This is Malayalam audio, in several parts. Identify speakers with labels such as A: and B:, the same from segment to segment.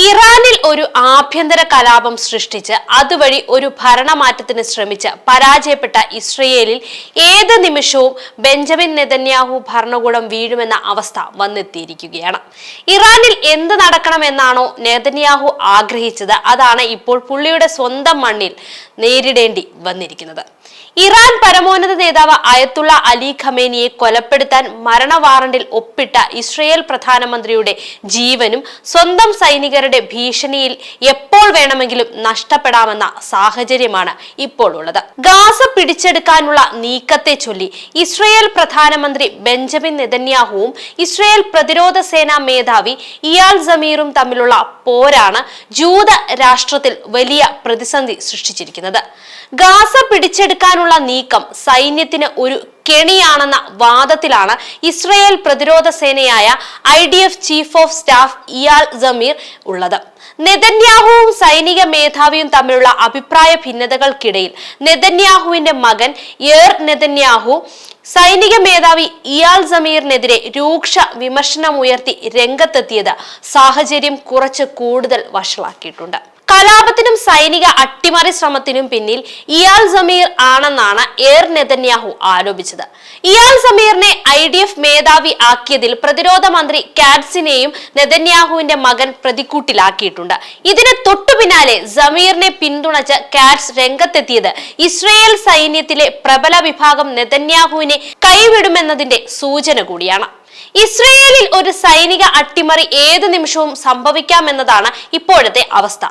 A: ഇറാനിൽ ഒരു ആഭ്യന്തര കലാപം സൃഷ്ടിച്ച് അതുവഴി ഒരു ഭരണമാറ്റത്തിന് ശ്രമിച്ച് പരാജയപ്പെട്ട ഇസ്രയേലിൽ ഏത് നിമിഷവും ബെഞ്ചമിൻ നെതന്യാഹു ഭരണകൂടം വീഴുമെന്ന അവസ്ഥ വന്നെത്തിയിരിക്കുകയാണ്. ഇറാനിൽ എന്ത് നടക്കണമെന്നാണോ നെതന്യാഹു ആഗ്രഹിച്ചത്. അതാണ് ഇപ്പോൾ പുള്ളിയുടെ സ്വന്തം മണ്ണിൽ നേരിടേണ്ടി വന്നിരിക്കുന്നത്. ഇറാൻ പരമോന്നത നേതാവ് അയത്തുള്ള അലി ഖമേനിയെ കൊലപ്പെടുത്താൻ മരണ വാറണ്ടിൽ ഒപ്പിട്ട ഇസ്രയേൽ പ്രധാനമന്ത്രിയുടെ ജീവനും സ്വന്തം സൈനികരുടെ ഭീഷണിയിൽ എപ്പോൾ വേണമെങ്കിലും നഷ്ടപ്പെടാമെന്ന സാഹചര്യമാണ് ഇപ്പോൾ ഉള്ളത്. ഗാസ പിടിച്ചെടുക്കാനുള്ള നീക്കത്തെ ചൊല്ലി ഇസ്രയേൽ പ്രധാനമന്ത്രി ബെഞ്ചമിൻ നെതന്യാഹുവും ഇസ്രയേൽ പ്രതിരോധ സേനാ മേധാവി ഇയാൾ സമീറും തമ്മിലുള്ള പോരാണ് ജൂത രാഷ്ട്രത്തിൽ വലിയ പ്രതിസന്ധി സൃഷ്ടിച്ചിരിക്കുന്നത്. ഗാസ പിടിച്ചെടുക്കാനുള്ള നീക്കം സൈന്യത്തിന് ഒരു കെണിയാണെന്ന വാദത്തിലാണ് ഇസ്രയേൽ പ്രതിരോധ സേനയായ IDF chief of staff Eyal Zamir ഉള്ളത്. നെതന്യാഹുവും സൈനിക മേധാവിയും തമ്മിലുള്ള അഭിപ്രായ ഭിന്നതകൾക്കിടയിൽ നെതന്യാഹുവിന്റെ മകൻ എർ നെതന്യാഹു സൈനിക മേധാവി ഇയാൽ സമീറിനെതിരെ രൂക്ഷ വിമർശനമുയർത്തി രംഗത്തെത്തിയത് സാഹചര്യം കുറച്ച് കൂടുതൽ വഷളാക്കിയിട്ടുണ്ട്. കലാപത്തിനും സൈനിക അട്ടിമറി ശ്രമത്തിനും പിന്നിൽ ഇയാൾ സമീർ ആണെന്നാണ് എയർ നെതന്യാഹു ആരോപിച്ചത്. ഇയാൾ സമീറിനെ ഐ ഡി എഫ് മേധാവി ആക്കിയതിൽ പ്രതിരോധ മന്ത്രി കാറ്റ്സിനെയും നെതന്യാഹുവിന്റെ മകൻ പ്രതിക്കൂട്ടിലാക്കിയിട്ടുണ്ട്. ഇതിന് തൊട്ടു പിന്നാലെ സമീറിനെ പിന്തുണച്ച് കാറ്റ്സ് രംഗത്തെത്തിയത് ഇസ്രയേൽ സൈന്യത്തിലെ പ്രബല വിഭാഗം നെതന്യാഹുവിനെ കൈവിടുമെന്നതിന്റെ സൂചന കൂടിയാണ്. ഇസ്രയേലിൽ ഒരു സൈനിക അട്ടിമറി ഏത് നിമിഷവും സംഭവിക്കാമെന്നതാണ് ഇപ്പോഴത്തെ അവസ്ഥ.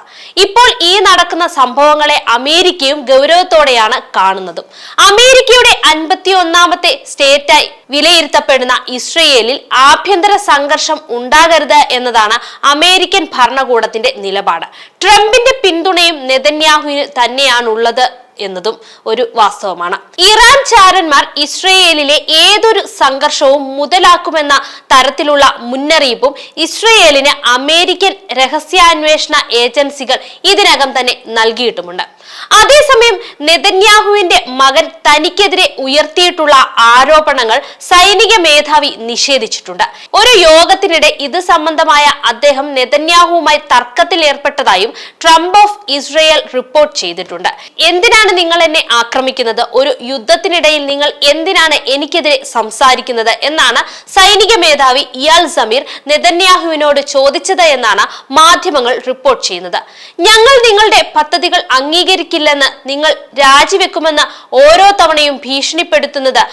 A: ഇപ്പോൾ ഈ നടക്കുന്ന സംഭവങ്ങളെ അമേരിക്കയും ഗൗരവത്തോടെയാണ് കാണുന്നതും. അമേരിക്കയുടെ അൻപത്തി ഒന്നാമത്തെ സ്റ്റേറ്റായി വിലയിരുത്തപ്പെടുന്ന ഇസ്രയേലിൽ ആഭ്യന്തര സംഘർഷം ഉണ്ടാകരുത് എന്നതാണ് അമേരിക്കൻ ഭരണകൂടത്തിന്റെ നിലപാട്. ട്രംപിന്റെ പിന്തുണയും നെതന്യാഹുവിന് തന്നെയാണുള്ളത്. എന്നതും ഒരു വാസ്തവമാണ്. ഇറാൻ ചാരന്മാർ ഇസ്രയേലിലെ ഏതൊരു സംഘർഷവും മുതലാക്കുമെന്ന തരത്തിലുള്ള മുന്നറിയിപ്പും ഇസ്രയേലിന് അമേരിക്കൻ രഹസ്യാന്വേഷണ ഏജൻസികൾ ഇതിനകം തന്നെ നൽകിയിട്ടുമുണ്ട്. അതേസമയം നെതന്യാഹുവിന്റെ മകൻ തനിക്കെതിരെ ഉയർത്തിയിട്ടുള്ള ആരോപണങ്ങൾ സൈനിക മേധാവി നിഷേധിച്ചിട്ടുണ്ട്. ഒരു യോഗത്തിനിടെ ഇത് സംബന്ധമായ അദ്ദേഹം നെതന്യാഹുവുമായി തർക്കത്തിൽ ഏർപ്പെട്ടതായും ട്രംപ് ഓഫ് ഇസ്രയേൽ റിപ്പോർട്ട് ചെയ്തിട്ടുണ്ട്. എന്തിനാണ് നിങ്ങൾ എന്നെ ആക്രമിക്കുന്നത്? ഒരു യുദ്ധത്തിനിടയിൽ നിങ്ങൾ എന്തിനാണ് എനിക്കെതിരെ സംസാരിക്കുന്നത് എന്നാണ് സൈനിക മേധാവി ഇയാൽ സമീർ നെതന്യാഹുവിനോട് ചോദിച്ചത് എന്നാണ് മാധ്യമങ്ങൾ റിപ്പോർട്ട് ചെയ്യുന്നത്. ഞങ്ങൾ നിങ്ങളുടെ പദ്ധതികൾ അംഗീകരിക്കില്ലെന്ന് നിങ്ങൾ രാജിവെക്കുമെന്ന് ഓരോ തവണയും ഭീഷണിപ്പെടുത്തുന്നത്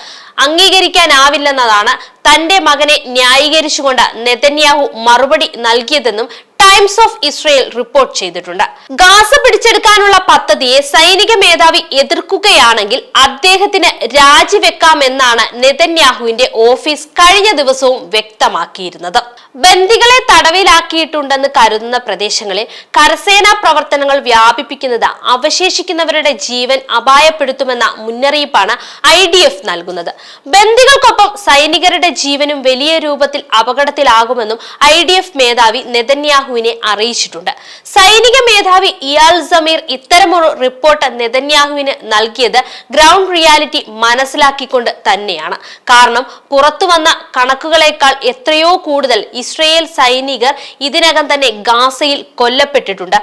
A: അംഗീകരിക്കാനാവില്ലെന്നതാണ് തന്റെ മകനെ ന്യായീകരിച്ചുകൊണ്ട് നെതന്യാഹു മറുപടി നൽകിയതെന്നും ടൈംസ് ഓഫ് ഇസ്രയേൽ റിപ്പോർട്ട് ചെയ്തിട്ടുണ്ട്. ഗാസ പിടിച്ചെടുക്കാനുള്ള പദ്ധതിയെ സൈനിക മേധാവി എതിർക്കുകയാണെങ്കിൽ അദ്ദേഹത്തിന് രാജിവെക്കാമെന്നാണ് നെതന്യാഹുവിന്റെ ഓഫീസ് കഴിഞ്ഞ ദിവസവും വ്യക്തമാക്കിയിരുന്നത്. ബന്ദികളെ തടവിലാക്കിയിട്ടുണ്ടെന്ന് കരുതുന്ന പ്രദേശങ്ങളിൽ കരസേനാ പ്രവർത്തനങ്ങൾ വ്യാപിപ്പിക്കുന്നത് അവശേഷിക്കുന്നവരുടെ ജീവൻ അപായപ്പെടുത്തുമെന്ന മുന്നറിയിപ്പാണ് ഐ ഡി എഫ് നൽകുന്നത്. ബന്ദികൾക്കൊപ്പം സൈനികരുടെ ജീവനും വലിയ രൂപത്തിൽ അപകടത്തിലാകുമെന്നും ഐ ഡി എഫ് മേധാവി നെതന്യാഹുവിനെ അറിയിച്ചിട്ടുണ്ട്. സൈനിക മേധാവി ഇയാൽ സമീർ ഇത്തരമൊരു റിപ്പോർട്ട് നെതന്യാഹുവിന് നൽകിയത് ഗ്രൗണ്ട് റിയാലിറ്റി മനസ്സിലാക്കിക്കൊണ്ട് തന്നെയാണ്. കാരണം പുറത്തു വന്ന കണക്കുകളെക്കാൾ എത്രയോ കൂടുതൽ ഇസ്രയേൽ സൈനികർ ഇതിനകം തന്നെ ഗാസയിൽ കൊല്ലപ്പെട്ടിട്ടുണ്ട്.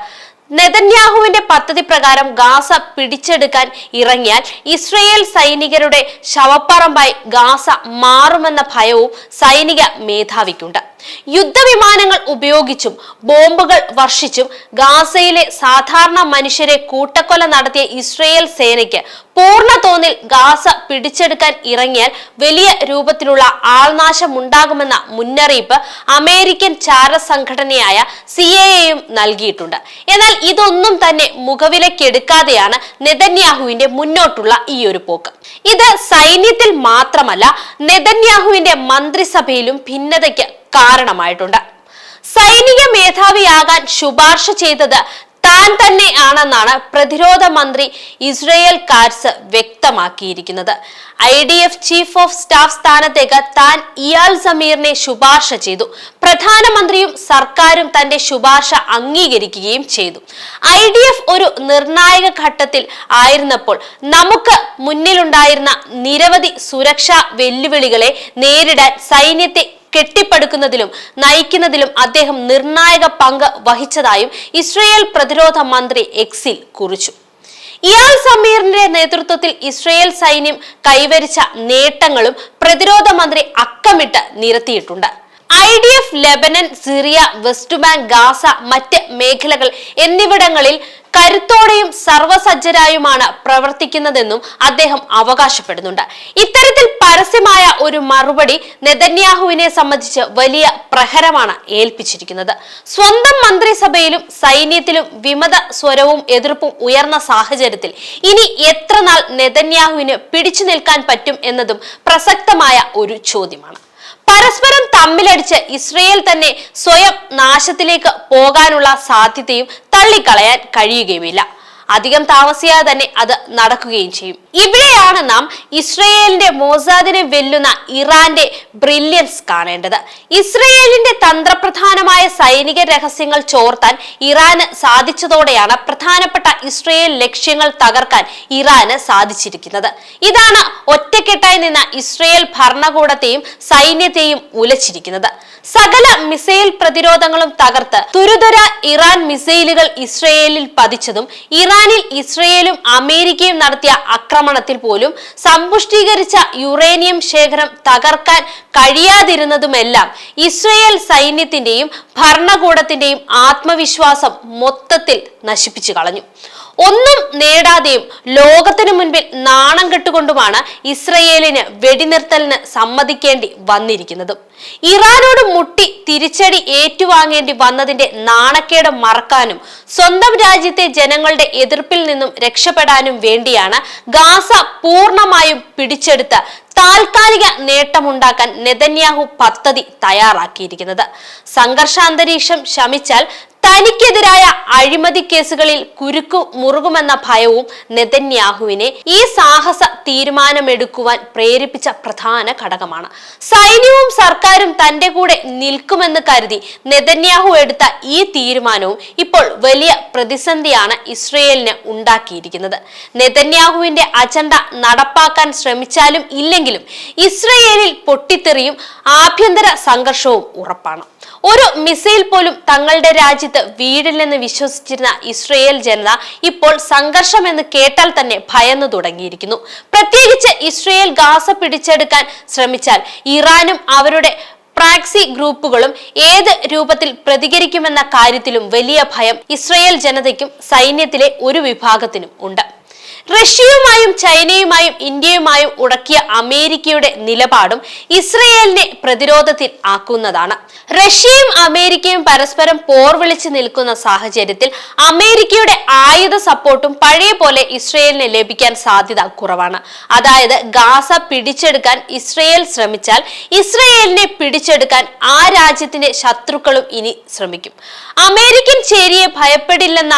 A: നെതന്യാഹുവിന്റെ പദ്ധതി പ്രകാരം ഗാസ പിടിച്ചെടുക്കാൻ ഇറങ്ങിയാൽ ഇസ്രയേൽ സൈനികരുടെ ശവപ്പറമ്പായി ഗാസ മാറുമെന്ന ഭയവും സൈനിക മേധാവിക്കുണ്ട്. യുദ്ധവിമാനങ്ങൾ ഉപയോഗിച്ചും ബോംബുകൾ വർഷിച്ചും ഗാസയിലെ സാധാരണ മനുഷ്യരെ കൂട്ടക്കൊല നടത്തിയ ഇസ്രയേൽ സേനയ്ക്ക് പൂർണ തോതിൽ ഗാസ പിടിച്ചെടുക്കാൻ ഇറങ്ങിയാൽ വലിയ രൂപത്തിലുള്ള ആൾനാശമുണ്ടാകുമെന്ന മുന്നറിയിപ്പ് അമേരിക്കൻ ചാര സംഘടനയായ സി എയും നൽകിയിട്ടുണ്ട്. എന്നാൽ ഇതൊന്നും തന്നെ മുഖവിലക്കെടുക്കാതെയാണ് നെതന്യാഹുവിന്റെ മുന്നോട്ടുള്ള ഈ ഒരു പോക്ക്. ഇത് സൈന്യത്തിൽ മാത്രമല്ല നെതന്യാഹുവിന്റെ മന്ത്രിസഭയിലും ഭിന്നതയ്ക്ക് കാരണമായിട്ടുണ്ട്. സൈനിക മേധാവിയാകാൻ ശുപാർശ ചെയ്തത് താൻ തന്നെ ആണെന്നാണ് പ്രതിരോധ മന്ത്രി ഇസ്രയേൽ കാറ്റ്സ് വ്യക്തമാക്കിയിരിക്കുന്നത്. I D F chief of staff സ്ഥാനത്തേക്ക് താൻ ഇയാൾ സമീറിനെ ശുപാർശ ചെയ്തു. പ്രധാനമന്ത്രിയും സർക്കാരും തന്റെ ശുപാർശ അംഗീകരിക്കുകയും ചെയ്തു. ഐ ഡി എഫ് ഒരു നിർണായക ഘട്ടത്തിൽ ആയിരുന്നപ്പോൾ നമുക്ക് മുന്നിലുണ്ടായിരുന്ന നിരവധി സുരക്ഷാ വെല്ലുവിളികളെ നേരിടാൻ സൈന്യത്തെ കെട്ടിപ്പടുക്കുന്നതിലും നയിക്കുന്നതിലും അദ്ദേഹം നിർണായക പങ്ക് വഹിച്ചതായും ഇസ്രയേൽ പ്രതിരോധ മന്ത്രി എക്സിൽ കുറിച്ചു. ഇയാൾ സമീറിന്റെ നേതൃത്വത്തിൽ ഇസ്രയേൽ സൈന്യം കൈവരിച്ച നേട്ടങ്ങളും പ്രതിരോധ മന്ത്രി അക്കമിട്ട് നിരത്തിയിട്ടുണ്ട്. IDF Lebanon Syria West Bank Gaza മറ്റ് മേഖലകൾ എന്നിവിടങ്ങളിൽ കരുത്തോടെയും സർവസജ്ജരായുമാണ് പ്രവർത്തിക്കുന്നതെന്നും അദ്ദേഹം അവകാശപ്പെടുന്നുണ്ട്. ഇത്തരത്തിൽ പരസ്യമായ ഒരു മറുപടി നെതന്യാഹുവിനെ സംബന്ധിച്ച് വലിയ പ്രഹരമാണ് ഏൽപ്പിച്ചിരിക്കുന്നത്. സ്വന്തം മന്ത്രിസഭയിലും സൈന്യത്തിലും വിമത സ്വരവും എതിർപ്പും ഉയർന്ന സാഹചര്യത്തിൽ ഇനി എത്ര നാൾ നെതന്യാഹുവിന് പിടിച്ചു നിൽക്കാൻ പറ്റും എന്നതും പ്രസക്തമായ ഒരു ചോദ്യമാണ്. പരസ്പരം തമ്മിലടിച്ച് ഇസ്രയേൽ തന്നെ സ്വയം നാശത്തിലേക്ക് പോകാനുള്ള സാധ്യതയും തള്ളിക്കളയാൻ കഴിയുകയുമില്ല. അധികം താമസിയാതെ തന്നെ അത് നടക്കുകയും ചെയ്യും. ഇവിടെയാണ് നാം ഇസ്രയേലിന്റെ മോസാദിനെ വെല്ലുന്ന ഇറാന്റെ ബ്രില്യൻസ് കാണേണ്ടത്. ഇസ്രയേലിന്റെ തന്ത്രപ്രധാനമായ സൈനിക രഹസ്യങ്ങൾ ചോർത്താൻ ഇറാന് സാധിച്ചതോടെയാണ് പ്രധാനപ്പെട്ട ഇസ്രയേൽ ലക്ഷ്യങ്ങൾ തകർക്കാൻ ഇറാന് സാധിച്ചിരിക്കുന്നത്. ഇതാണ് ഒറ്റക്കെട്ടായി നിന്ന ഇസ്രയേൽ ഭരണകൂടത്തെയും സൈന്യത്തെയും ഉലച്ചിരിക്കുന്നത്. സകല മിസൈൽ പ്രതിരോധങ്ങളും തകർത്ത് തുരുതുര ഇറാൻ മിസൈലുകൾ ഇസ്രയേലിൽ പതിച്ചതും ഇറാനിൽ ഇസ്രയേലും അമേരിക്കയും നടത്തിയ ആക്രമണത്തിൽ പോലും സമ്പുഷ്ടീകരിച്ച യുറേനിയം ശേഖരം തകർക്കാൻ കഴിയാതിരുന്നതുമെല്ലാം ഇസ്രയേൽ സൈന്യത്തിന്റെയും ഭരണകൂടത്തിന്റെയും ആത്മവിശ്വാസം മൊത്തത്തിൽ നശിപ്പിച്ചു കളഞ്ഞു. ഒന്നും നേടാതെയും ലോകത്തിനു മുൻപിൽ നാണം കെട്ടുകൊണ്ടുമാണ് ഇസ്രയേലിന് വെടിനിർത്തലിന് സമ്മതിക്കേണ്ടി വന്നിരിക്കുന്നത്. ഇറാനോട് മുട്ടി തിരിച്ചടി ഏറ്റുവാങ്ങേണ്ടി വന്നതിന്റെ നാണക്കേട് മറക്കാനും സ്വന്തം രാജ്യത്തെ ജനങ്ങളുടെ എതിർപ്പിൽ നിന്നും രക്ഷപ്പെടാനും വേണ്ടിയാണ് ഗാസ പൂർണമായും പിടിച്ചെടുത്ത് താൽക്കാലിക നേട്ടമുണ്ടാക്കാൻ നെതന്യാഹു പദ്ധതി തയ്യാറാക്കിയിരിക്കുന്നത്. സംഘർഷാന്തരീക്ഷം ശമിച്ചാൽ തനിക്കെതിരായ അഴിമതി കേസുകളിൽ കുരുക്കു മുറുകുമെന്ന ഭയവും നെതന്യാഹുവിനെ ഈ സാഹസ തീരുമാനമെടുക്കുവാൻ പ്രേരിപ്പിച്ച പ്രധാന ഘടകമാണ്. സൈന്യവും സർക്കാരും തന്റെ കൂടെ നിൽക്കുമെന്ന് കരുതി നെതന്യാഹു എടുത്ത ഈ തീരുമാനവും ഇപ്പോൾ വലിയ പ്രതിസന്ധിയാണ് ഇസ്രയേലിന് ഉണ്ടാക്കിയിരിക്കുന്നത്. നെതന്യാഹുവിന്റെ അജണ്ട നടപ്പാക്കാൻ ശ്രമിച്ചാലും ഇല്ലെങ്കിലും ഇസ്രയേലിൽ പൊട്ടിത്തെറിയും ആഭ്യന്തര സംഘർഷവും ഉറപ്പാണ്. ഒരു മിസൈൽ പോലും തങ്ങളുടെ രാജ്യത്ത് വീടില്ലെന്ന് വിശ്വസിച്ചിരുന്ന ഇസ്രയേൽ ജനത ഇപ്പോൾ സംഘർഷം എന്ന് കേട്ടാൽ തന്നെ ഭയന്നു തുടങ്ങിയിരിക്കുന്നു. പ്രത്യേകിച്ച് ഇസ്രയേൽ ഗാസ പിടിച്ചെടുക്കാൻ ശ്രമിച്ചാൽ ഇറാനും അവരുടെ പ്രാക്സി ഗ്രൂപ്പുകളും ഏത് രൂപത്തിൽ പ്രതികരിക്കുമെന്ന കാര്യത്തിലും വലിയ ഭയം ഇസ്രയേൽ ജനതയ്ക്കും സൈന്യത്തിലെ ഒരു വിഭാഗത്തിനും ഉണ്ട്. റഷ്യയുമായും ചൈനയുമായും ഇന്ത്യയുമായും ഉടക്കിയ അമേരിക്കയുടെ നിലപാടും ഇസ്രയേലിനെ പ്രതിരോധത്തിൽ ആക്കുന്നതാണ്. റഷ്യയും അമേരിക്കയും പരസ്പരം പോർ വിളിച്ചു നിൽക്കുന്ന സാഹചര്യത്തിൽ അമേരിക്കയുടെ ആയുധ സപ്പോർട്ടും പഴയ പോലെ ഇസ്രയേലിന് ലഭിക്കാൻ സാധ്യത കുറവാണ്. അതായത് ഗാസ പിടിച്ചെടുക്കാൻ ഇസ്രയേൽ ശ്രമിച്ചാൽ ഇസ്രയേലിനെ പിടിച്ചെടുക്കാൻ ആ രാജ്യത്തിന്റെ ശത്രുക്കളും ഇനി ശ്രമിക്കും. അമേരിക്കൻ ചേരിയെ ഭയപ്പെടില്ലെന്ന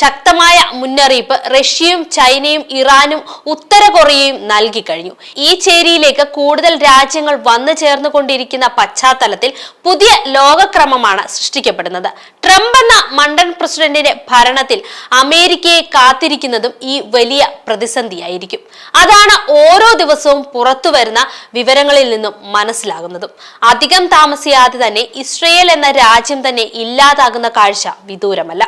A: ശക്തമായ മുന്നറിയിപ്പ് റഷ്യയും ചൈനയും ഇറാനും ഉത്തര കൊറിയയും നൽകി കഴിഞ്ഞു. ഈ ചേരിയിലേക്ക് കൂടുതൽ രാജ്യങ്ങൾ വന്നു ചേർന്നുകൊണ്ടിരിക്കുന്ന പശ്ചാത്തലത്തിൽ പുതിയ ലോകക്രമമാണ് സൃഷ്ടിക്കപ്പെടുന്നത്. ട്രംപ് എന്ന മണ്ടൻ പ്രസിഡന്റിന്റെ ഭരണത്തിൽ അമേരിക്കയെ കാത്തിരിക്കുന്നതും ഈ വലിയ പ്രതിസന്ധിയായിരിക്കും. അതാണ് ഓരോ ദിവസവും പുറത്തു വരുന്ന വിവരങ്ങളിൽ നിന്നും മനസ്സിലാകുന്നതും. അധികം താമസിയാതെ തന്നെ ഇസ്രയേൽ എന്ന രാജ്യം തന്നെ ഇല്ലാതാകുന്ന കാഴ്ച വിദൂരമല്ല.